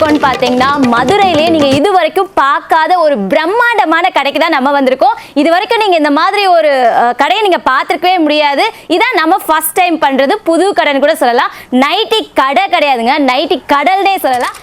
இருக்கோம்னு பார்த்தீங்கன்னா மதுரையிலேயே நீங்கள் இது வரைக்கும் பார்க்காத ஒரு பிரம்மாண்டமான கடைக்கு தான் நம்ம வந்திருக்கோம். இது வரைக்கும் நீங்கள் இந்த மாதிரி ஒரு கடையை நீங்கள் பார்த்துருக்கவே முடியாது. இதான் நம்ம ஃபர்ஸ்ட் டைம் பண்ணுறது புது கடைன்னு கூட சொல்லலாம். நைட்டி கடை கிடையாதுங்க. நைட்டி கடல்னே சொல்லலாம்.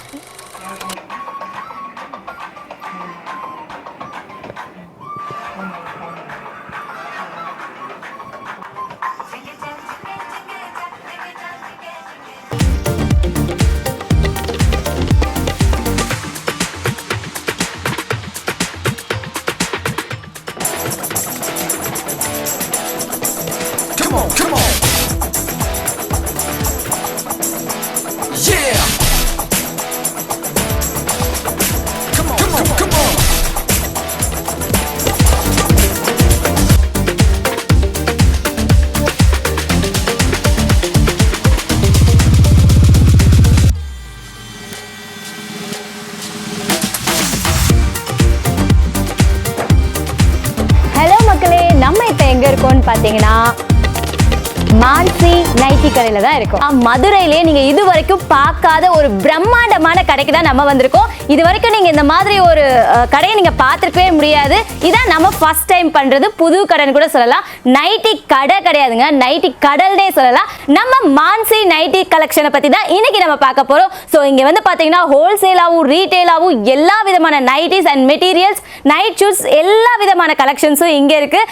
பார்த்தீங்கன்னா மான்சி நைட்டி கடையில தான் இருக்கும். மதுரையிலே நீங்க இது வரைக்கும் பார்க்காத ஒரு பிரம்மாண்டமான கடைக்கு தான் நம்ம வந்திருக்கோம். இது வரைக்கும் நீங்க இந்த மாதிரி ஒரு கடையை நீங்க பார்த்துருக்கவே முடியாது. இதான் நம்ம ஃபர்ஸ்ட் டைம் பண்றது. புது கடைன்னு கூட சொல்லலாம். நைட்டி கடை கிடையாதுங்க. நைட்டி கடல்னே சொல்லலாம். நம்ம மான்சி நைட்டி கலெக்ஷனை பற்றி தான் இன்னைக்கு நம்ம பார்க்க போகிறோம் ஸோ இங்கே வந்து பார்த்தீங்கன்னா ஹோல்சேலாகவும் ரீட்டெயிலாகவும் எல்லா விதமான nighties and materials night suits எல்லா விதமான கலெக்ஷன்ஸும் இங்கே இருக்கு.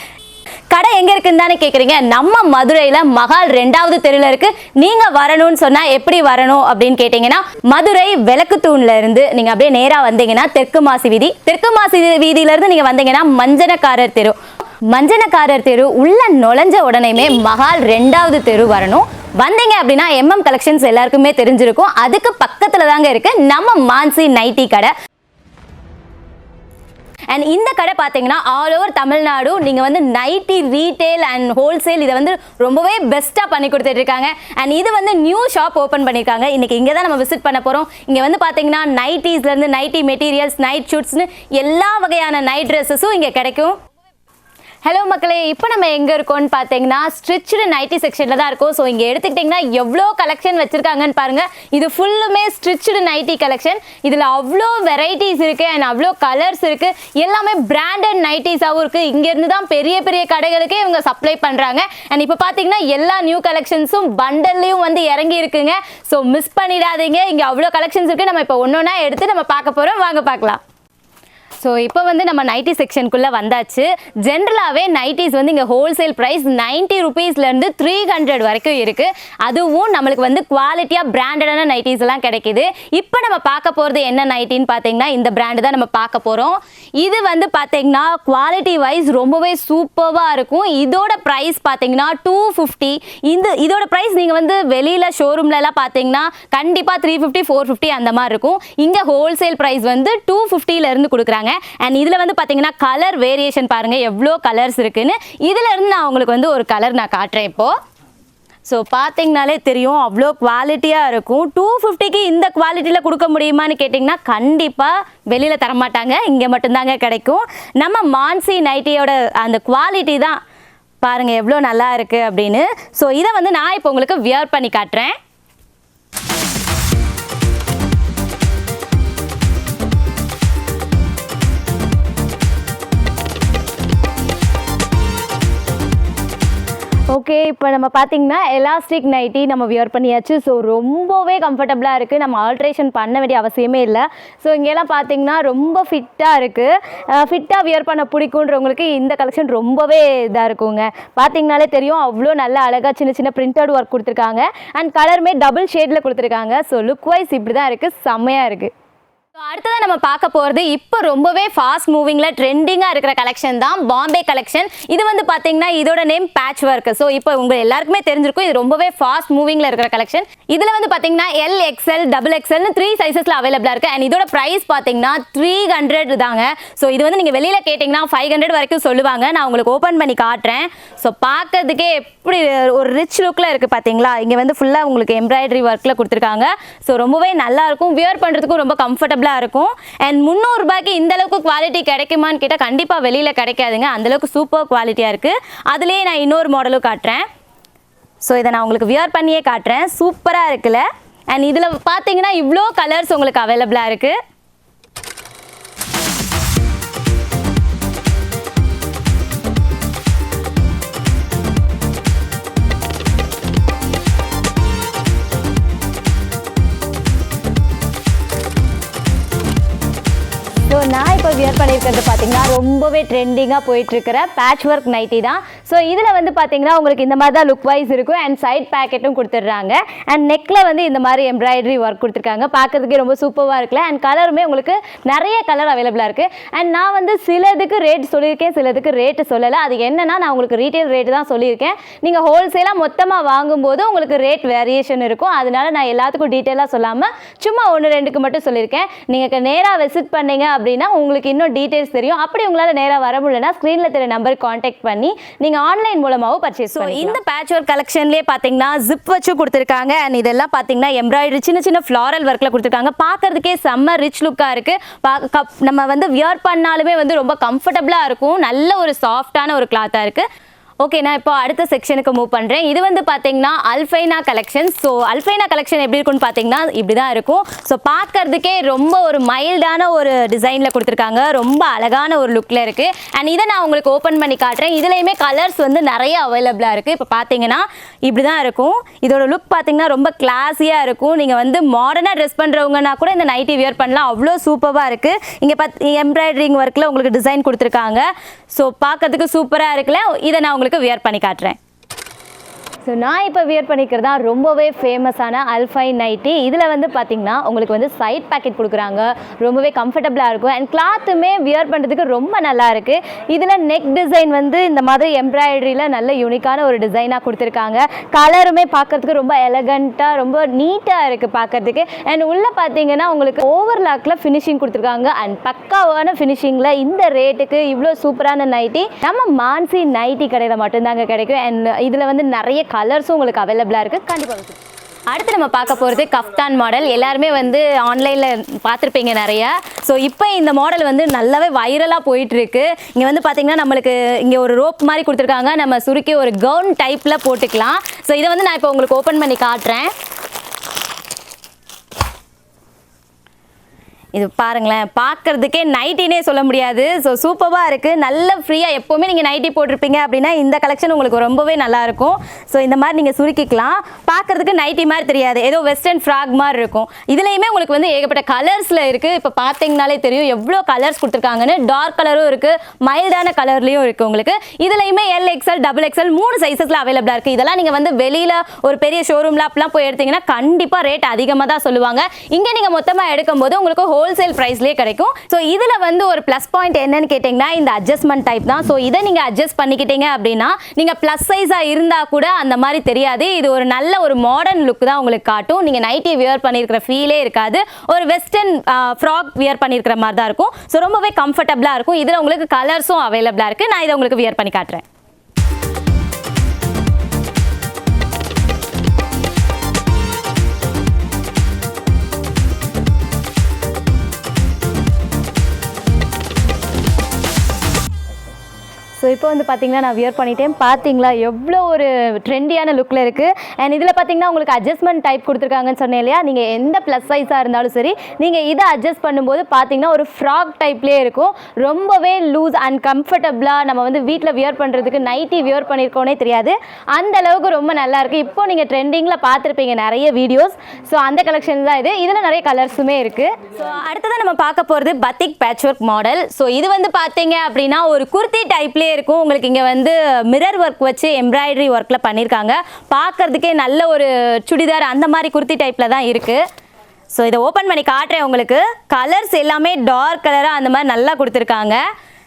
கடை எங்க இருக்குன்னு தானே கேக்குறீங்க? நம்ம மதுரையில மகால் ரெண்டாவது தெருல இருக்கு. நீங்க வரணும்னு சொன்னா எப்படி வரணும் அப்படின்னு கேட்டீங்கன்னா மதுரை விளக்கு தூண்ல இருந்து நீங்க அப்படியே நேரா வந்தீங்கன்னா தெற்கு மாசி வீதி. தெற்கு மாசி வீதியில இருந்து நீங்க வந்தீங்கன்னா மஞ்சனக்காரர் தெரு. மஞ்சனக்காரர் தெரு உள்ள நுழைஞ்ச உடனேயுமே மகால் ரெண்டாவது தெரு வரணும். வந்தீங்க அப்படின்னா எம்எம் கலெக்ஷன்ஸ் எல்லாருக்குமே தெரிஞ்சிருக்கும். அதுக்கு பக்கத்துல தாங்க இருக்கு நம்ம மான்சி நைட்டி கடை. அண்ட் இந்த கடை பார்த்தீங்கன்னா ஆல் ஓவர் தமிழ்நாடு. நீங்கள் வந்து நைட்டி ரீட்டெயில் அண்ட் ஹோல்சேல் இதை வந்து ரொம்பவே பெஸ்ட்டாக பண்ணி கொடுத்துட்டு இருக்காங்க அண்ட் இது வந்து நியூ ஷாப் ஓப்பன் பண்ணியிருக்காங்க. இன்றைக்கி இங்கே தான் நம்ம விசிட் பண்ண போகிறோம் இங்கே வந்து பார்த்தீங்கன்னா நைட்டிஸ்லேருந்து நைட்டி மெட்டீரியல்ஸ் நைட் ஷூட்ஸ்னு எல்லா வகையான நைட் ட்ரெஸ்ஸஸும் இங்கே கிடைக்கும். ஹலோ மக்களே இப்போ நம்ம எங்கே இருக்கோம்னு பார்த்தீங்கன்னா ஸ்ட்ரிச்சுடு நைட்டி செக்ஷனில் தான் இருக்கும். ஸோ இங்கே எடுத்துக்கிட்டிங்கன்னா எவ்வளோ கலெக்ஷன் வச்சுருக்காங்கன்னு பாருங்கள் இது ஃபுல்லுமே ஸ்ட்ரிச்சுடு நைட்டி கலெக்ஷன் இதில் அவ்வளோ வெரைட்டிஸ் இருக்குது அண்ட் அவ்வளோ கலர்ஸ் இருக்குது எல்லாமே பிராண்டட் நைட்டிஸாகவும் இருக்குது இங்கேருந்து தான் பெரிய பெரிய கடைகளுக்கே இவங்க சப்ளை பண்ணுறாங்க அண்ட் இப்போ பார்த்தீங்கன்னா எல்லா நியூ கலெக்ஷன்ஸும் பண்டல்லையும் வந்து இறங்கி இருக்குங்க. ஸோ மிஸ் பண்ணிடாதீங்க. இங்கே அவ்வளோ கலெக்ஷன்ஸ் இருக்குது நம்ம இப்போ ஒன்று ஒன்றா எடுத்து நம்ம பார்க்க போகிறோம் வாங்க பார்க்கலாம். ஸோ இப்போ வந்து நம்ம நைட்டி செக்ஷனுக்குள்ளே வந்தாச்சு. ஜென்ரலாகவே நைட்டிஸ் வந்து இங்கே ஹோல்சேல் ப்ரைஸ் நைன்ட்டி ருபீஸ்லேருந்து த்ரீ ஹண்ட்ரட் வரைக்கும் இருக்குது அதுவும் நம்மளுக்கு வந்து குவாலிட்டியாக பிராண்டடான நைட்டிஸ் எல்லாம் கிடைக்குது. இப்போ நம்ம பார்க்க போகிறது என்ன நைட்டின்னு பார்த்தீங்கன்னா இந்த பிராண்டு தான் நம்ம பார்க்க போகிறோம் இது வந்து பார்த்தீங்கன்னா குவாலிட்டி வைஸ் ரொம்பவே சூப்பராக இருக்கும். இதோட ப்ரைஸ் பார்த்தீங்கன்னா டூ ஃபிஃப்டி இந்த இதோட ப்ரைஸ் நீங்கள் வந்து வெளியில் ஷோரூம்லலாம் பார்த்தீங்கன்னா கண்டிப்பாக த்ரீ ஃபிஃப்டி ஃபோர் ஃபிஃப்டி அந்த மாதிரி இருக்கும். இங்கே ஹோல்சேல் ப்ரைஸ் வந்து டூ இருந்து கொடுக்குறாங்க. அண்ட் இதில் வந்து பார்த்தீங்கன்னா கலர் வேரியேஷன் பாருங்கள் எவ்வளோ கலர்ஸ் இருக்குதுன்னு இதிலேருந்து நான் உங்களுக்கு வந்து ஒரு கலர் நான் காட்டுறேன் இப்போது ஸோ பார்த்தீங்கனாலே தெரியும் அவ்வளோ குவாலிட்டியாக இருக்கும். டூ ஃபிஃப்டிக்கு இந்த குவாலிட்டியில் கொடுக்க முடியுமான்னு கேட்டிங்கன்னா கண்டிப்பாக வெளியில் தரமாட்டாங்க. இங்கே மட்டும்தாங்க கிடைக்கும். நம்ம மான்சி நைட்டியோட அந்த குவாலிட்டி தான். பாருங்கள் எவ்வளோ நல்லா இருக்குது அப்படின்னு. ஸோ இதை வந்து நான் இப்போ உங்களுக்கு வியர் பண்ணி காட்டுறேன். ஓகே இப்போ நம்ம பார்த்தீங்கன்னா எலாஸ்டிக் நைட்டி நம்ம வியர் பண்ணியாச்சு. ஸோ ரொம்பவே கம்ஃபர்டபுளாக இருக்குது நம்ம ஆல்ட்ரேஷன் பண்ண வேண்டிய அவசியமே இல்லை. ஸோ இங்கெல்லாம் பார்த்தீங்கன்னா ரொம்ப ஃபிட்டாக இருக்குது ஃபிட்டாக வியர் பண்ண பிடிக்குன்றவங்களுக்கு இந்த கலெக்ஷன் ரொம்பவே இதாக இருக்குங்க. பார்த்தீங்கனாலே தெரியும் அவ்வளோ நல்ல அழகாக சின்ன சின்ன பிரிண்டட் ஒர்க் கொடுத்துருக்காங்க. அண்ட் கலருமே டபுள் ஷேடில் கொடுத்துருக்காங்க. ஸோ லுக் வைஸ் இப்படி தான் இருக்குது செம்மையாக இருக்குது அடுத்ததான் அடுத்ததாக நம்ம பார்க்க போகிறது இப்போ ரொம்பவே ஃபாஸ்ட் மூவிங்கில் ட்ரெண்டிங்காக இருக்கிற கலெக்ஷன் தான் பாம்பே கலெக்ஷன் இது வந்து பார்த்தீங்கன்னா இதோட நேம் பேட்ச் ஒர்க் ஸோ இப்போ உங்கள் எல்லாருக்குமே தெரிஞ்சிருக்கும் இது ரொம்பவே ஃபாஸ்ட் மூவிங்கில் இருக்கிற கலெக்ஷன் இதில் வந்து பார்த்தீங்கன்னா எல் எக்ஸ்எல் டபுள் எக்ஸ்எல்னு த்ரீ சைஸஸில் அவைலபிளாக இருக்குது அண்ட் இதோட ப்ரைஸ் பார்த்தீங்கன்னா த்ரீ ஹண்ட்ரட் தாங்க. ஸோ இது வந்து நீங்கள் வெளியில் கேட்டிங்கன்னா ஃபைவ் ஹண்ட்ரட் வரைக்கும் சொல்லுவாங்க. நான் உங்களுக்கு ஓப்பன் பண்ணி காட்டுறேன். ஸோ பார்க்கறதுக்கே எப்படி ஒரு ரிச் லுக்கில் இருக்குது பார்த்தீங்களா இங்கே வந்து ஃபுல்லாக உங்களுக்கு எம்ப்ராய்டரி ஒர்க்கில் கொடுத்துருக்காங்க. ஸோ ரொம்பவே நல்லா இருக்கும். வியர் பண்ணுறதுக்கும் ரொம்ப அஃபோர்டபுளாக இருக்கும். அண்ட் முந்நூறுரூபாய்க்கு இந்தளவுக்கு குவாலிட்டி கிடைக்குமான்னு கேட்டால் கண்டிப்பாக வெளியில் கிடைக்காதுங்க. அந்தளவுக்கு சூப்பர் குவாலிட்டியாக இருக்குது அதுலேயே நான் இன்னொரு மாடலும் காட்டுறேன். ஸோ இதை நான் உங்களுக்கு வியர் பண்ணியே காட்டுறேன். சூப்பராக இருக்குல்ல? அண்ட் இதில் பார்த்தீங்கன்னா இவ்வளோ கலர்ஸ் உங்களுக்கு அவைலபிளாக இருக்குது பண்ணியிருக்கிறது பார்த்தீங்கன்னா ரொம்பவே ட்ரெண்டிங்காக போயிட்டுருக்கிற பேட்ச் ஒர்க் நைட்டி தான். ஸோ இதில் வந்து பார்த்தீங்கன்னா உங்களுக்கு இந்த மாதிரி தான் லுக் வைஸ் இருக்கும். அண்ட் சைட் பேக்கெட்டும் கொடுத்துட்றாங்க. அண்ட் நெக்கில் வந்து இந்த மாதிரி எம்ப்ராய்டரி ஒர்க் கொடுத்துருக்காங்க. பார்க்கறதுக்கே ரொம்ப சூப்பராக இருக்குல்ல. அண்ட் கலருமே உங்களுக்கு நிறைய கலர் அவைலபிளாக இருக்குது அண்ட் நான் வந்து சிலதுக்கு ரேட் சொல்லியிருக்கேன் சிலதுக்கு ரேட்டு சொல்லலை. அது என்னென்னா நான் உங்களுக்கு ரீட்டைல் ரேட்டு தான் சொல்லியிருக்கேன். நீங்கள் ஹோல்சேலாக மொத்தமாக வாங்கும்போது உங்களுக்கு ரேட் வேரியேஷன் இருக்கும். அதனால நான் எல்லாத்துக்கும் டீட்டெயிலாக சொல்லாமல் சும்மா ஒன்று ரெண்டுக்கு மட்டும் சொல்லியிருக்கேன். நீங்கள் நேராக விசிட் பண்ணீங்க அப்படின்னா உங்களுக்கு இன்னும் டீட்டெயில்ஸ் தெரியும். அப்படி உங்களால் நேராக வர முடியலன்னா ஸ்க்ரீனில் தெரிய நம்பர் காண்டாக்ட் பண்ணி நீங்கள் ஆன்லைன் மூலமாகவும் பர்ச்சேஸ் ஸோ இந்த பேட்ச் ஒர்க் கலெக்ஷன்லேயே பார்த்தீங்கன்னா ஜிப் வச்சு கொடுத்துருக்காங்க. அண்ட் இதெல்லாம் பார்த்தீங்கன்னா எம்ப்ராய்டரி சின்ன சின்ன ஃப்ளாரல் ஒர்க்கில் கொடுத்துருக்காங்க. பார்க்கறதுக்கே செம்ம ரிச் லுக்காக இருக்குது நம்ம வந்து வியர் பண்ணாலுமே வந்து ரொம்ப கம்ஃபர்டபுளாக இருக்கும். நல்ல ஒரு சாஃப்டான ஒரு கிளாத்தாக இருக்குது ஓகே நான் இப்போ அடுத்த செக்ஷனுக்கு மூவ் பண்ணுறேன் இது வந்து பார்த்தீங்கன்னா Alfina collection so Alfina collection எப்படி இருக்கும்னு பார்த்தீங்கன்னா இப்படி தான் இருக்கும். ஸோ பார்க்கறதுக்கே ரொம்ப ஒரு மைல்டான ஒரு டிசைனில் கொடுத்துருக்காங்க. ரொம்ப அழகான ஒரு லுக்கில் இருக்குது அண்ட் இதை நான் உங்களுக்கு ஓப்பன் பண்ணி காட்டுறேன். இதுலேயுமே கலர்ஸ் வந்து நிறைய அவைலபிளாக இருக்குது இப்போ பார்த்தீங்கன்னா இப்படி தான் இருக்கும். இதோட லுக் பார்த்தீங்கன்னா ரொம்ப கிளாஸியாக இருக்கும். நீங்கள் வந்து மாடர்னாக ட்ரெஸ் பண்ணுறவங்கன்னா கூட இந்த நைட்டி வியர் பண்ணலாம். அவ்வளோ சூப்பராக இருக்குது இங்கே பார்த்து எம்ப்ராய்டரிங் ஒர்க்கில் உங்களுக்கு டிசைன் கொடுத்துருக்காங்க. ஸோ பார்க்கறதுக்கு சூப்பராக இருக்குல்ல. இதை நான் உங்களுக்கு வியர் பண்ணி காட்டுறேன். ஸோ நான் இப்போ வியர் பண்ணிக்கிறது தான் ரொம்பவே ஃபேமஸான அல்ஃபை நைட்டி இதில் வந்து பார்த்திங்கன்னா உங்களுக்கு வந்து சைட் பேக்கெட் கொடுக்குறாங்க. ரொம்பவே கம்ஃபர்டபுளாக இருக்கும். அண்ட் கிளாத்துமே வியர் பண்ணுறதுக்கு ரொம்ப நல்லா இருக்குது இதில் நெக் டிசைன் வந்து இந்த மாதிரி எம்ப்ராய்டரியில் நல்ல யூனிக்கான ஒரு டிசைனாக கொடுத்துருக்காங்க. கலருமே பார்க்கறதுக்கு ரொம்ப எலகண்ட்டாக ரொம்ப நீட்டாக இருக்குது பார்க்கறதுக்கு அண்ட் உள்ளே பார்த்தீங்கன்னா உங்களுக்கு ஓவர்லாக்கில் ஃபினிஷிங் கொடுத்துருக்காங்க. அண்ட் பக்காவான ஃபினிஷிங்கில் இந்த ரேட்டுக்கு இவ்வளோ சூப்பரான நைட்டி நம்ம மான்சி நைட்டி கடையில் மட்டும்தாங்க கிடைக்கும். அண்ட் இதில் வந்து நிறைய கலர்ஸும் உங்களுக்கு அவைலபிளாக இருக்குது கண்டிப்பாக அடுத்து நம்ம பார்க்க போகிறது கஃப்தான் மாடல் எல்லாருமே வந்து ஆன்லைனில் பார்த்துருப்பீங்க நிறையா. ஸோ இப்போ இந்த மாடல் வந்து நல்லாவே வைரலாக போயிட்டுருக்கு. இங்கே வந்து பார்த்தீங்கன்னா நம்மளுக்கு இங்கே ஒரு ரோப் மாதிரி கொடுத்துருக்காங்க. நம்ம சுருக்கி ஒரு கவுன் டைப்பில் போட்டுக்கலாம். ஸோ இதை வந்து நான் இப்போ உங்களுக்கு ஓப்பன் பண்ணி காட்டுறேன். இது பாருங்களேன் பார்க்கறதுக்கே நைட்டினே சொல்ல முடியாது. ஸோ சூப்பராக இருக்குது நல்ல ஃப்ரீயாக எப்போவுமே நீங்கள் நைட்டி போட்டிருப்பீங்க அப்படின்னா இந்த கலெக்ஷன் உங்களுக்கு ரொம்பவே நல்லாயிருக்கும் ஸோ இந்த மாதிரி நீங்கள் சுருக்கிக்கலாம். பார்க்கறதுக்கு நைட்டி மாதிரி தெரியாது. ஏதோ வெஸ்டர்ன் ஃப்ராக் மாதிரி இருக்கும். இதுலேயுமே உங்களுக்கு வந்து ஏகப்பட்ட கலர்ஸில் இருக்குது இப்போ பார்த்தீங்கனாலே தெரியும் எவ்வளோ கலர்ஸ் கொடுத்துருக்காங்கன்னு. டார்க் கலரும் இருக்குது மைல்டான கலர்லேயும் இருக்குது உங்களுக்கு. இதுலையுமே எல் எக்ஸ்எல் டபுள் எக்ஸ்எல் மூணு சைஸஸில் அவைலபிளாக இருக்குது இதெல்லாம் நீங்கள் வந்து வெளியில் ஒரு பெரிய ஷோரூமில் அப்படிலாம் போய் எடுத்தீங்கன்னா கண்டிப்பாக ரேட் அதிகமாக தான் சொல்லுவாங்க. இங்கே நீங்கள் மொத்தமாக எடுக்கும்போது உங்களுக்கு ஹோல் ஹோல்சேல் ப்ரைஸ்லேயே கிடைக்கும். ஸோ இதில் வந்து ஒரு ப்ளஸ் பாயிண்ட் என்னன்னு கேட்டிங்கன்னா இந்த அட்ஜஸ்ட்மெண்ட் டைப் தான். ஸோ இதை நீங்கள் அட்ஜஸ்ட் பண்ணிக்கிட்டீங்க அப்படின்னா நீங்கள் ப்ளஸ் சைஸாக இருந்தால் கூட அந்த மாதிரி தெரியாது. இது ஒரு நல்ல ஒரு மாடர்ன் லுக் தான் உங்களுக்கு காட்டும். நீங்கள் நைட்டி வியர் பண்ணியிருக்கிற ஃபீலே இருக்காது. ஒரு வெஸ்டர்ன் ஃப்ராக் வியர் பண்ணியிருக்கிற மாதிரி தான் இருக்கும். ஸோ ரொம்பவே கம்ஃபர்டபுளாக இருக்கும். இதில் உங்களுக்கு கலர்ஸும் அவைலபிளாக இருக்குது நான் இதை உங்களுக்கு வியர் பண்ணி காட்டுறேன். ஸோ இப்போ வந்து பார்த்தீங்கன்னா நான் வியர் பண்ணிட்டேன். பார்த்தீங்களா எவ்வளோ ஒரு ட்ரெண்டியான லுக்கில் இருக்குது அண்ட் இதில் பார்த்தீங்கன்னா உங்களுக்கு அட்ஜஸ்ட்மெண்ட் டைப் கொடுத்துருக்காங்கன்னு சொன்னேன் இல்லையா? நீங்கள் எந்த ப்ளஸ் சைஸாக இருந்தாலும் சரி நீங்கள் இதை அட்ஜஸ்ட் பண்ணும்போது பார்த்தீங்கன்னா ஒரு ஃப்ராக் டைப்லேயே இருக்கும். ரொம்பவே லூஸ் அண்ட் கம்ஃபர்டபுளாக நம்ம வந்து வீட்டில் வியர் பண்ணுறதுக்கு நைட்டி வியர் பண்ணியிருக்கோனே தெரியாது. அந்த அளவுக்கு ரொம்ப நல்லாயிருக்கு இப்போ நீங்கள் ட்ரெண்டிங்கில் பார்த்துருப்பீங்க நிறைய வீடியோஸ் ஸோ அந்த கலெக்ஷன் தான் இது. இதில் நிறைய கலர்ஸுமே இருக்குது ஸோ அடுத்ததான் நம்ம பார்க்க போகிறது batik patch work model so இது வந்து பார்த்தீங்க அப்படின்னா ஒரு குர்த்தி டைப்லேயே இருக்கும். உங்களுக்கு இங்கே வந்து மிரர் ஒர்க் வச்சு எம்ப்ராய்டரி ஒர்க்கில் பண்ணியிருக்காங்க பார்க்கறதுக்கே நல்ல ஒரு சுடிதார் அந்த மாதிரி குர்த்தி டைப்பில் தான் இருக்குது ஸோ இதை ஓப்பன் பண்ணி காட்டுறேன் உங்களுக்கு. கலர்ஸ் எல்லாமே டார்க் கலராக அந்த மாதிரி நல்லா கொடுத்துருக்காங்க.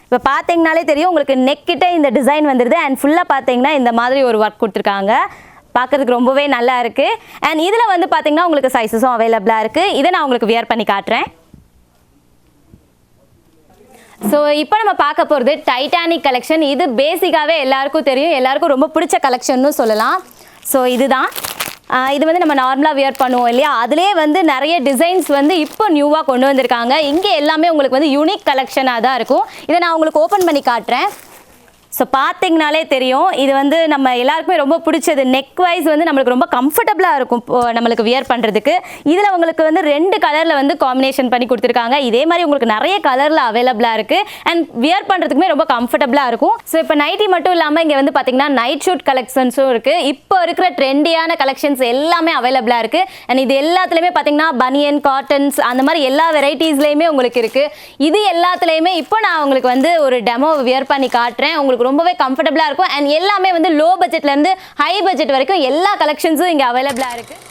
இப்போ பார்த்தீங்கனாலே தெரியும் உங்களுக்கு நெக்கிட்ட இந்த டிசைன் வந்துடுது அண்ட் ஃபுல்லாக பார்த்தீங்கன்னா இந்த மாதிரி ஒரு ஒர்க் கொடுத்துருக்காங்க. பார்க்கறதுக்கு ரொம்பவே நல்லா இருக்குது அண்ட் இதில் வந்து பார்த்தீங்கன்னா உங்களுக்கு சைஸஸும் அவைலபிளாக இருக்குது இதை நான் உங்களுக்கு வியர் பண்ணி காட்டுறேன். ஸோ இப்போ நம்ம பார்க்க போகிறது டைட்டானிக் கலெக்ஷன் இது பேசிக்காகவே எல்லாருக்கும் தெரியும். எல்லாருக்கும் ரொம்ப பிடிச்ச கலெக்ஷன்னு சொல்லலாம். ஸோ இதுதான். இது வந்து நம்ம நார்மலாக வியர் பண்ணுவோம் இல்லையா? அதிலே வந்து நிறைய டிசைன்ஸ் வந்து இப்போ நியூவாக கொண்டு வந்திருக்காங்க. இங்கே எல்லாமே உங்களுக்கு வந்து யூனிக் கலெக்ஷனாக தான் இருக்கும். இதை நான் உங்களுக்கு ஓப்பன் பண்ணி காட்டுறேன். ஸோ பார்த்தீங்கனாலே தெரியும் இது வந்து நம்ம எல்லாருக்குமே ரொம்ப பிடிச்சது. நெக் வைஸ் வந்து நம்மளுக்கு ரொம்ப கம்ஃபர்டபுளாக இருக்கும் இப்போ நம்மளுக்கு வியர் பண்ணுறதுக்கு இதில் உங்களுக்கு வந்து ரெண்டு கலரில் வந்து காம்பினேஷன் பண்ணி கொடுத்துருக்காங்க. இதே மாதிரி உங்களுக்கு நிறைய கலரில் அவைலபிளாக இருக்குது அண்ட் வியர் பண்ணுறதுக்குமே ரொம்ப கம்ஃபர்டபுளாக இருக்கும். ஸோ இப்போ நைட்டி மட்டும் இல்லாமல் இங்கே வந்து பார்த்தீங்கன்னா நைட் ஷூட் கலெக்ஷன்ஸும் இருக்குது இப்போ இருக்கிற ட்ரெண்டியான கலெக்ஷன்ஸ் எல்லாமே அவைலபிளாக இருக்குது அண்ட் இது எல்லாத்துலேயுமே பார்த்தீங்கன்னா பனியன் காட்டன்ஸ் அந்த மாதிரி எல்லா வெரைட்டிஸ்லேயுமே உங்களுக்கு இருக்குது இது எல்லாத்துலேயுமே இப்போ நான் உங்களுக்கு வந்து ஒரு டெமோ வியர் பண்ணி காட்டுறேன். உங்களுக்கு ரொம்பவே கம்ஃபர்டபுளாக இருக்கும். அண்ட் எல்லாமே வந்து லோ பட்ஜெட்லேருந்து ஹை பட்ஜெட் வரைக்கும் எல்லா கலெக்ஷன்ஸும் இங்கே அவைலபிளாக இருக்குது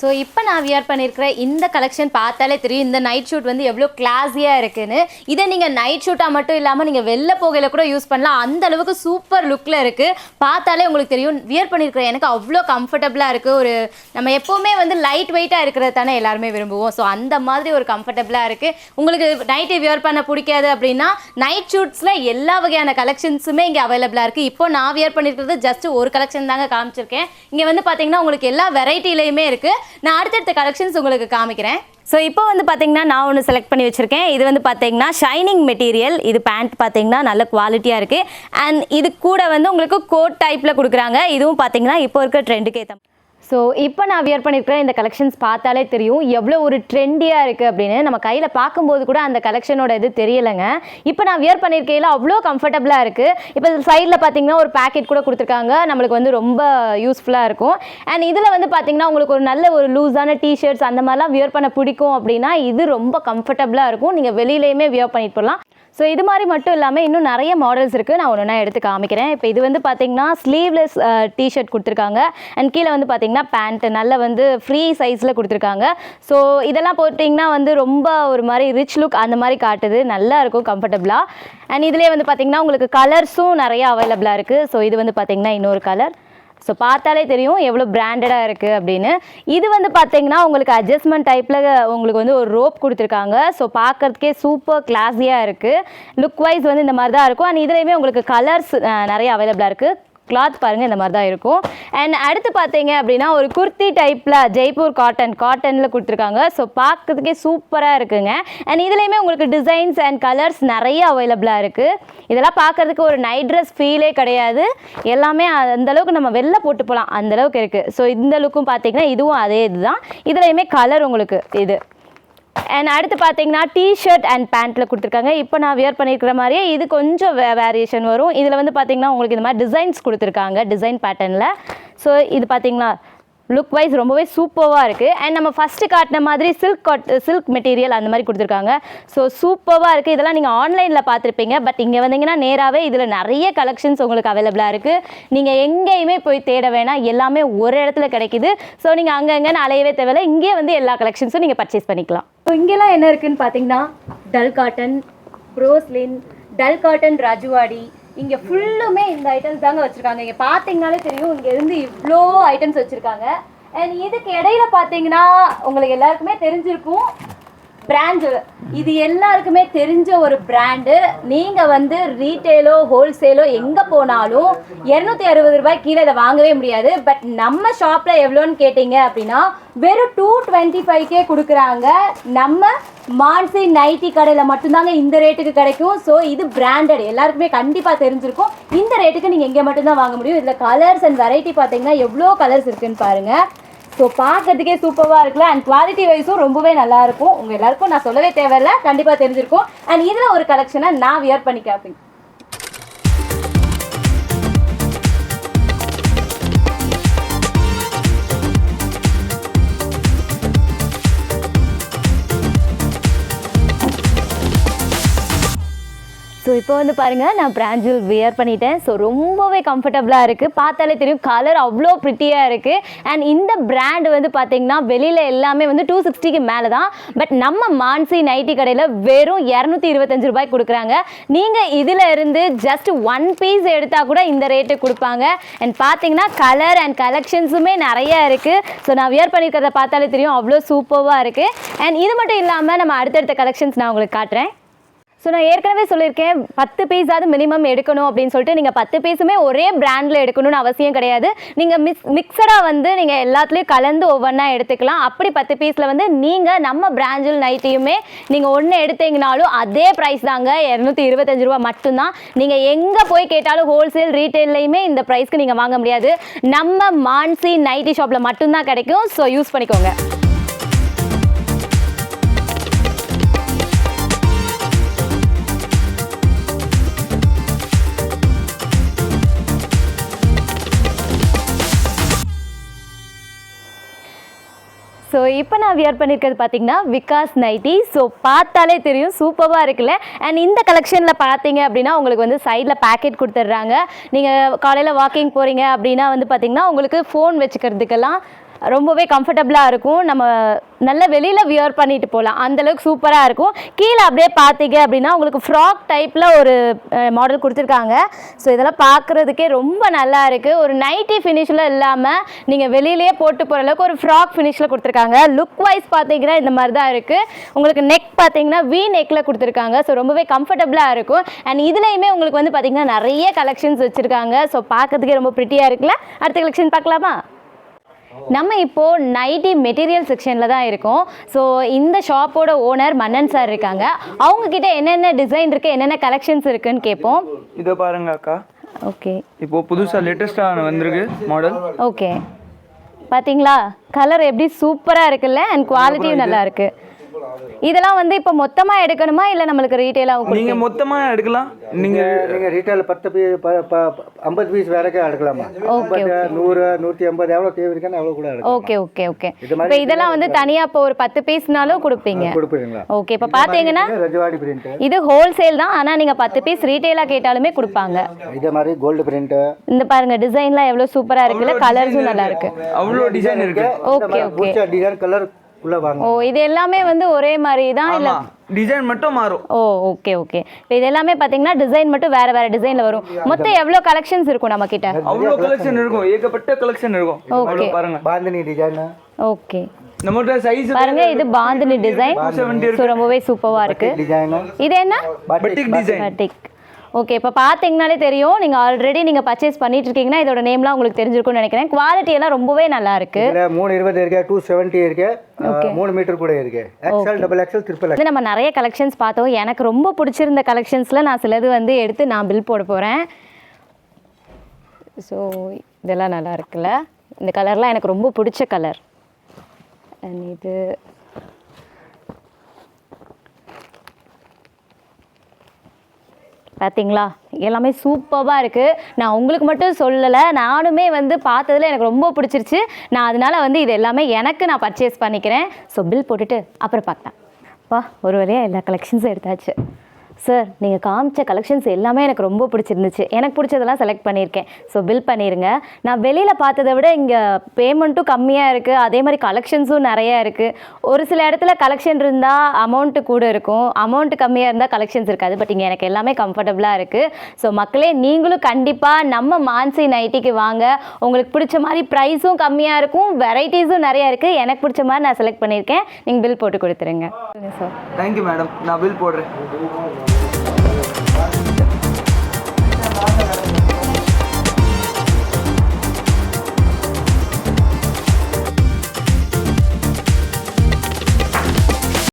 ஸோ இப்போ நான் வியர் பண்ணியிருக்கிற இந்த கலெக்ஷன் பார்த்தாலே தெரியும் இந்த நைட் ஷூட் வந்து எவ்வளோ கிளாஸியாக இருக்குன்னு. இதை நீங்கள் நைட் ஷூட்டாக மட்டும் இல்லாமல் நீங்கள் வெளில போகையில் கூட யூஸ் பண்ணலாம். அந்த அளவுக்கு சூப்பர் லுக்கில் இருக்குது பார்த்தாலே உங்களுக்கு தெரியும் வியர் பண்ணியிருக்கிற எனக்கு அவ்வளோ கம்ஃபர்டபுளாக இருக்குது ஒரு நம்ம எப்போவுமே வந்து லைட் வெயிட்டாக இருக்கிறது தானே எல்லாருமே விரும்புவோம். ஸோ அந்த மாதிரி ஒரு கம்ஃபர்டபுளாக இருக்குது உங்களுக்கு நைட்டு வியர் பண்ண பிடிக்காது அப்படின்னா நைட் ஷூட்ஸில் எல்லா வகையான கலெக்ஷன்ஸுமே இங்கே அவைலபிளாக இருக்குது இப்போ நான் வியர் பண்ணியிருக்கிறது ஜஸ்ட் ஒரு கலெக்ஷன் தாங்க காமிச்சிருக்கேன். இங்கே வந்து பார்த்தீங்கன்னா உங்களுக்கு எல்லா வெரைட்டிலையுமே இருக்குது நான் அடுத்தடுத்த கலெக்ஷன்ஸ் உங்களுக்கு காமிக்கிறேன். ஸோ இப்போ வந்து பார்த்தீங்கன்னா நான் ஒன்று செலக்ட் பண்ணி வச்சுருக்கேன். இது வந்து பார்த்தீங்கன்னா ஷைனிங் மெட்டீரியல் இது பேண்ட் பார்த்தீங்கன்னா நல்ல குவாலிட்டியாக இருக்குது அண்ட் இது கூட வந்து உங்களுக்கு கோட் டைப்பில் கொடுக்குறாங்க. இதுவும் பார்த்தீங்கன்னா இப்போ இருக்க ட்ரெண்டுக்கு ஏற்ற ஸோ இப்போ நான் வியர் பண்ணியிருக்கிற இந்த கலெக்ஷன்ஸ் பார்த்தாலே தெரியும். எவ்வளோ ஒரு ட்ரெண்டியாக இருக்குது அப்படின்னு நம்ம கையில் பார்க்கும்போது கூட அந்த கலெக்ஷனோட இது தெரியலைங்க. இப்போ நான் வியர் பண்ணியிருக்கையில் அவ்வளோ கம்ஃபர்டபுளாக இருக்குது இப்போ சைடில் பார்த்தீங்கன்னா ஒரு பேக்கெட் கூட கொடுத்துருக்காங்க. நம்மளுக்கு வந்து ரொம்ப யூஸ்ஃபுல்லாக இருக்கும். அண்ட் இதில் வந்து பார்த்தீங்கன்னா உங்களுக்கு ஒரு நல்ல ஒரு லூஸான டிஷர்ட்ஸ் அந்த மாதிரிலாம் வியர் பண்ண பிடிக்கும் அப்படின்னா இது ரொம்ப கம்ஃபர்டபுளாக இருக்கும். நீங்கள் வெளியிலையுமே வியர் பண்ணிட்டு போகலாம் ஸோ இது மாதிரி மட்டும் இல்லாமல் இன்னும் நிறைய மாடல்ஸ் இருக்குது நான் ஒன்று எடுத்து காமிக்கிறேன். இப்போ இது வந்து பார்த்தீங்கன்னா ஸ்லீவ்லெஸ் டிஷர்ட் கொடுத்துருக்காங்க. அண்ட் கீழே வந்து பார்த்தீங்கன்னா பேண்ட்டு நல்ல வந்து ஃப்ரீ சைஸில் கொடுத்துருக்காங்க. ஸோ இதெல்லாம் போட்டிங்கன்னா வந்து ரொம்ப ஒரு மாதிரி ரிச் லுக் அந்த மாதிரி காட்டுது. நல்லா இருக்கும் கம்ஃபர்டபுளாக அண்ட் இதுலேயே வந்து பார்த்தீங்கன்னா உங்களுக்கு கலர்ஸும் நிறைய அவைலபிளாக இருக்குது ஸோ இது வந்து பார்த்தீங்கன்னா இன்னொரு கலர் ஸோ பார்த்தாலே தெரியும் எவ்வளோ பிராண்டடாக இருக்குது அப்படின்னு. இது வந்து பார்த்தீங்கன்னா உங்களுக்கு அட்ஜஸ்ட்மெண்ட் டைப்பில் உங்களுக்கு வந்து ஒரு ரோப் கொடுத்துருக்காங்க. ஸோ பார்க்கறதுக்கே சூப்பர் கிளாஸியாக இருக்குது லுக் வைஸ் வந்து இந்த மாதிரி தான் இருக்கும். அண்ட் இதுலேயுமே உங்களுக்கு கலர்ஸ் நிறைய அவைலபிளாக இருக்குது கிளாத் பாருங்கள் இந்த மாதிரி தான் இருக்கும். அண்ட் அடுத்து பார்த்தீங்க அப்படின்னா ஒரு குர்த்தி டைப்பில் ஜெய்ப்பூர் காட்டன் காட்டனில் கொடுத்துருக்காங்க. ஸோ பார்க்கறதுக்கே சூப்பராக இருக்குங்க. அண்ட் இதுலேயுமே உங்களுக்கு டிசைன்ஸ் அண்ட் கலர்ஸ் நிறைய அவைலபிளாக இருக்குது இதெல்லாம் பார்க்கறதுக்கு ஒரு நைட் ட்ரெஸ் ஃபீலே கிடையாது. எல்லாமே அந்தளவுக்கு நம்ம வெளில போட்டு போகலாம். அந்த அளவுக்கு இருக்குது ஸோ இந்த லுக்கும் பார்த்தீங்கன்னா இதுவும் அதே இதுதான். இதுலேயுமே கலர் உங்களுக்கு இது. அண்ட் அடுத்து பார்த்தீங்கன்னா டிஷர்ட் அண்ட் பேண்ட்டில் கொடுத்துருக்காங்க. இப்போ நான் வியர் பண்ணியிருக்கிற மாதிரியே இது கொஞ்சம் வே வேரியேஷன் வரும். இதில் வந்து பார்த்தீங்கன்னா உங்களுக்கு இந்த மாதிரி டிசைன்ஸ் கொடுத்துருக்காங்க டிசைன் பேட்டர்னில் ஸோ இது பார்த்தீங்களா லுக் வைஸ் ரொம்பவே சூப்பராக இருக்குது அண்ட் நம்ம ஃபஸ்ட்டு காட்டின மாதிரி சில்க் காட் சில்க் மெட்டீரியல் அந்த மாதிரி கொடுத்துருக்காங்க. ஸோ சூப்பராக இருக்குது இதெல்லாம் நீங்கள் ஆன்லைனில் பார்த்துருப்பீங்க. பட் இங்கே வந்தீங்கன்னா நேராகவே இதில் நிறைய கலெக்ஷன்ஸ் உங்களுக்கு அவைலபிளாக இருக்குது நீங்கள் எங்கேயுமே போய் தேட வேணாம். எல்லாமே ஒரு இடத்துல கிடைக்குது. ஸோ நீங்கள் அங்கங்கன்னு அலையவே தேவையில்லை. இங்கே வந்து எல்லா கலெக்ஷன்ஸும் நீங்கள் பர்ச்சேஸ் பண்ணிக்கலாம். ஸோ இங்கெல்லாம் என்ன இருக்குதுன்னு பார்த்தீங்கன்னா டல் காட்டன் ப்ரோஸ்லின் டல் காட்டன் ராஜுவாடி இங்கே ஃபுல்லுமே இந்த ஐட்டம்ஸ் தாங்க வச்சுருக்காங்க. இங்கே பார்த்தீங்கனாலே தெரியும் இங்கேருந்து இவ்வளோ ஐட்டம்ஸ் வச்சுருக்காங்க. அண்ட் இதுக்கு இடையில பார்த்தீங்கன்னா உங்களுக்கு எல்லாருக்குமே தெரிஞ்சிருக்கும். பிராண்டு இது எல்லாருக்குமே தெரிஞ்ச ஒரு பிராண்டு நீங்கள் வந்து ரீட்டெயிலோ ஹோல்சேலோ எங்கே போனாலும் இரநூத்தி அறுபது ரூபாய் கீழே இதை வாங்கவே முடியாது. பட் நம்ம ஷாப்பில் எவ்வளோன்னு கேட்டிங்க அப்படின்னா வெறும் டூ டுவெண்ட்டி ஃபைவ்க்கே கொடுக்குறாங்க. நம்ம மான்சி நைட்டி கடையில் மட்டும்தாங்க இந்த ரேட்டுக்கு கிடைக்கும். ஸோ இது பிராண்டட் எல்லாருக்குமே கண்டிப்பாக தெரிஞ்சிருக்கும். இந்த ரேட்டுக்கு நீங்கள் இங்கே மட்டும்தான் வாங்க முடியும். இதில் கலர்ஸ் அண்ட் வெரைட்டி பார்த்தீங்கன்னா எவ்வளோ கலர்ஸ் இருக்குன்னு பாருங்கள் ஸோ பார்க்கறதுக்கே சூப்பராக இருக்குல்ல? அண்ட் குவாலிட்டி வைஸும் ரொம்பவே நல்லா இருக்கும் உங்கள் எல்லாருக்கும் நான் சொல்லவே தேவையில்ல. கண்டிப்பாக தெரிஞ்சிருக்கும். அண்ட் இதில் ஒரு கலெக்ஷனை நான் வியர் பண்ணி கேட்பேன் ஸோ இப்போ வந்து பாருங்கள் நான் பிராஞ்சில் வியர் பண்ணிட்டேன். ஸோ ரொம்பவே கம்ஃபர்டபுளாக இருக்குது பார்த்தாலே தெரியும் கலர் அவ்வளோ ப்ரிட்டியாக இருக்குது அண்ட் இந்த பிராண்ட் வந்து பார்த்தீங்கன்னா வெளியில் எல்லாமே வந்து டூ சிக்ஸ்டிக்கு மேலே தான் பட் நம்ம மான்சி நைட்டி கடையில் வெறும் இரநூத்தி இருபத்தஞ்சு ரூபாய் கொடுக்குறாங்க. நீங்கள் இதில் இருந்து ஜஸ்ட் ஒன் பீஸ் எடுத்தால் கூட இந்த ரேட்டு கொடுப்பாங்க. அண்ட் பார்த்தீங்கன்னா கலர் அண்ட் கலெக்ஷன்ஸுமே நிறைய இருக்குது ஸோ நான் வியர் பண்ணியிருக்கிறத பார்த்தாலே தெரியும் அவ்வளோ சூப்பராக இருக்குது அண்ட் இது மட்டும் இல்லாமல் நம்ம அடுத்தடுத்த கலெக்ஷன்ஸ் நான் உங்களுக்கு காட்டுறேன். ஸோ நான் ஏற்கனவே சொல்லியிருக்கேன் பத்து பீஸாவது மினிமம் எடுக்கணும் அப்படின்னு சொல்லிட்டு நீங்கள் பத்து பீஸுமே ஒரே பிராண்டில் எடுக்கணும்னு அவசியம் கிடையாது. நீங்கள் மிக்ஸ் மிக்சடாக வந்து நீங்கள் எல்லாத்துலேயும் கலந்து ஒவ்வொன்றா எடுத்துக்கலாம். அப்படி பத்து பீஸில் வந்து நீங்கள் நம்ம பிராஞ்சில் நைட்டையுமே நீங்கள் ஒன்று எடுத்தீங்கனாலும் அதே ப்ரைஸ் தாங்க. இரநூத்தி இருபத்தஞ்சு ரூபா மட்டும்தான். நீங்கள் எங்கே போய் கேட்டாலும் ஹோல்சேல் ரீட்டைல்லையுமே இந்த ப்ரைஸ்க்கு நீங்கள் வாங்க முடியாது. நம்ம மான்சி நைட்டி ஷாப்பில் மட்டும்தான் கிடைக்கும். ஸோ யூஸ் பண்ணிக்கோங்க. இப்போ நான் வியர் பண்ணியிருக்கிறது பார்த்தீங்கன்னா விகாஸ் நைட்டி. ஸோ பார்த்தாலே தெரியும் சூப்பராக இருக்குல்ல. அண்ட் இந்த கலெக்ஷனில் பார்த்தீங்க அப்படின்னா உங்களுக்கு வந்து சைடில் பேக்கெட் கொடுத்துட்றாங்க. நீங்கள் காலையில் வாக்கிங் போகிறீங்க அப்படின்னா வந்து பார்த்தீங்கன்னா உங்களுக்கு ஃபோன் வச்சுக்கிறதுக்கெல்லாம் ரொம்பவே கம்ஃபர்டபுளாக இருக்கும். நம்ம நல்ல வெளியில் வியர் பண்ணிட்டு போகலாம் அந்தளவுக்கு சூப்பராக இருக்கும். கீழே அப்படியே பார்த்தீங்க அப்படின்னா உங்களுக்கு ஃப்ராக் டைப்பில் ஒரு மாடல் கொடுத்துருக்காங்க. ஸோ இதெல்லாம் பார்க்குறதுக்கே ரொம்ப நல்லா இருக்குது ஒரு நைட்டி ஃபினிஷில் இல்லாமல் நீங்கள் வெளியிலேயே போட்டு போகிற அளவுக்கு ஒரு ஃப்ராக் ஃபினிஷில் கொடுத்துருக்காங்க. லுக் வைஸ் பார்த்தீங்கன்னா இந்த மாதிரி தான் இருக்குது உங்களுக்கு நெக் பார்த்தீங்கன்னா வி நெக்கில் கொடுத்துருக்காங்க. ஸோ ரொம்பவே கம்ஃபர்டபுளாக இருக்கும். அண்ட் இதுலேயுமே உங்களுக்கு வந்து பார்த்தீங்கன்னா நிறைய கலெக்ஷன்ஸ் வச்சுருக்காங்க. ஸோ பார்க்கறதுக்கே ரொம்ப ப்ரிட்டியாக இருக்குல்ல? அடுத்த கலெக்ஷன் பார்க்கலாமா? நம்ம இப்போ நைட்டி மெட்டீரியல் செக்ஷனில் தான் இருக்கோம். ஸோ இந்த ஷாப்போட ஓனர் மன்னன் சார் இருக்காங்க. அவங்க கிட்ட என்னென்ன டிசைன் இருக்கு என்னென்ன கலெக்ஷன்ஸ் இருக்குன்னு கேட்போம். இதோ பாருங்க அக்கா. ஓகே இப்போ புதுசா லேட்டஸ்டா வந்திருக்கு மாடல் ஓகே பாத்தீங்களா? கலர் எப்படி சூப்பராக இருக்குல்ல அண்ட் குவாலிட்டியும் நல்லா இருக்கு. இதெல்லாம் வந்து இப்போ மொத்தமாக எடுக்கணுமா? இல்லை நம்மளுக்கு ரீட்டெயிலாக நீங்க மொத்தமா எடுக்கலாம். நீங்க நீங்கள் ரீட்டைல் பத்து பீ ப ப ஐம்பது பீஸ் வரைக்கும் எடுக்கலாமா? நூறு நூற்றி ஐம்பது எவ்வளோ தேவை இருக்கான்னு எவ்வளோ கூட எடுக்கலாம். ஓகே ஓகே ஓகே இப்போ இதெல்லாம் வந்து தனியாக இப்போ ஒரு பத்து பீஸ்னாலும் கொடுப்பீங்க? கொடுப்பீங்களா? ஓகே இப்போ பார்த்தீங்கன்னா ரஜவாடி பிரிண்ட்டு இது ஹோல்சேல் தான். ஆனால் நீங்கள் பத்து பீஸ் ரீட்டெயிலாக கேட்டாலுமே கொடுப்பாங்க. இதே மாதிரி கோல்டு பிரிண்ட்டு இந்த பாருங்க டிசைன்லாம் எவ்வளோ சூப்பராக இருக்குல்ல? கலர்ஸும் நல்லா இருக்கு. அவ்வளோ டிசைன் இருக்கு. ஓகே ஓகே டிசைன் கலர் உள்ள வாங்க. ஓ இது எல்லாமே வந்து ஒரே மாதிரி தான் இல்லை டிசைன் மட்டும் மாறும். ஓ ஓகே ஓகே இப்போ இது எல்லாமே பார்த்தீங்கன்னா டிசைன் மட்டும் வேற வேற டிசைனில் வரும். மொத்தம் எவ்வளோ கலெக்ஷன்ஸ் இருக்கும் நம்ம கிட்ட அவ்வளோ கலெக்ஷன் இருக்கும். ஏகப்பட்ட கலெக்ஷன் இருக்கும். அவ்வளோ பாருங்க. பாந்தினி டிசைனு ஓகே சைஸ் பாருங்க இது பாந்தினி டிசைன் ரொம்பவே சூப்பராக இருக்கு. டிசைனு இது என்ன? பட்டிக் டிசைன் பட்டிக் ஓகே இப்போ பார்த்தீங்கனாலே தெரியும். நீங்கள் ஆல்ரெடி நீங்கள் பர்ச்சேஸ் பண்ணிட்டு இருக்கீங்கன்னா இதோட நேம்லாம் உங்களுக்கு தெரிஞ்சிருக்கும்னு நினைக்கிறேன். குவாலிட்டி எல்லாம் ரொம்பவே நல்லா இருக்கு. மூணு இருபது இருக்கு டூ செவன்ட்டி இருக்கு. மூணு மீட்டர் கூட இருக்கு. எக்ஸல் டபுள் எக்ஸல் ட்ரிபிள் வந்து நம்ம நிறைய கலெக்ஷன்ஸ் பார்த்தோம். எனக்கு ரொம்ப பிடிச்சிருந்த கலெக்ஷன்ஸில் நான் சிலது வந்து எடுத்து நான் பில் போட போகிறேன் ஸோ இதெல்லாம் நல்லா இருக்குல்ல? இந்த கலர்லாம் எனக்கு ரொம்ப பிடிச்ச கலர் அண்ட் இது பார்த்தீங்களா எல்லாமே சூப்பராக இருக்குது நான் உங்களுக்கு மட்டும் சொல்லலை நானுமே வந்து பார்த்ததுல எனக்கு ரொம்ப பிடிச்சிருச்சு. நான் அதனால வந்து இது எல்லாமே எனக்கு நான் பர்ச்சேஸ் பண்ணிக்கிறேன். ஸோ பில் போட்டுட்டு அப்புறம் பார்க்கலாம். வா ஒரு வழியாக எல்லா கலெக்ஷன்ஸும் எடுத்தாச்சு. சார் நீங்கள் காமிச்ச கலெக்ஷன்ஸ் எல்லாமே எனக்கு ரொம்ப பிடிச்சிருந்துச்சு. எனக்கு பிடிச்சதெல்லாம் செலக்ட் பண்ணியிருக்கேன். ஸோ பில் பண்ணிடுங்க நான் வெளியில் பார்த்ததை விட இங்கே பேமெண்ட்டும் கம்மியாக இருக்குது அதே மாதிரி கலெக்ஷன்ஸும் நிறையா இருக்குது ஒரு சில இடத்துல கலெக்ஷன் இருந்தால் அமௌண்ட்டு கூட இருக்கும். அமௌண்ட்டு கம்மியாக இருந்தால் கலெக்ஷன்ஸ் இருக்காது. பட் இங்கே எனக்கு எல்லாமே கம்ஃபர்டபுளாக இருக்குது ஸோ மக்களே நீங்களும் கண்டிப்பாக நம்ம மான்சி நைட்டிக்கு வாங்க. உங்களுக்கு பிடிச்ச மாதிரி ப்ரைஸும் கம்மியாக இருக்கும். வெரைட்டிஸும் நிறையா இருக்குது எனக்கு பிடிச்ச மாதிரி நான் செலக்ட் பண்ணியிருக்கேன். நீங்கள் பில் போட்டு கொடுத்துருங்க. சார் தேங்க்யூ மேடம் நான் பில் போடுறேன்.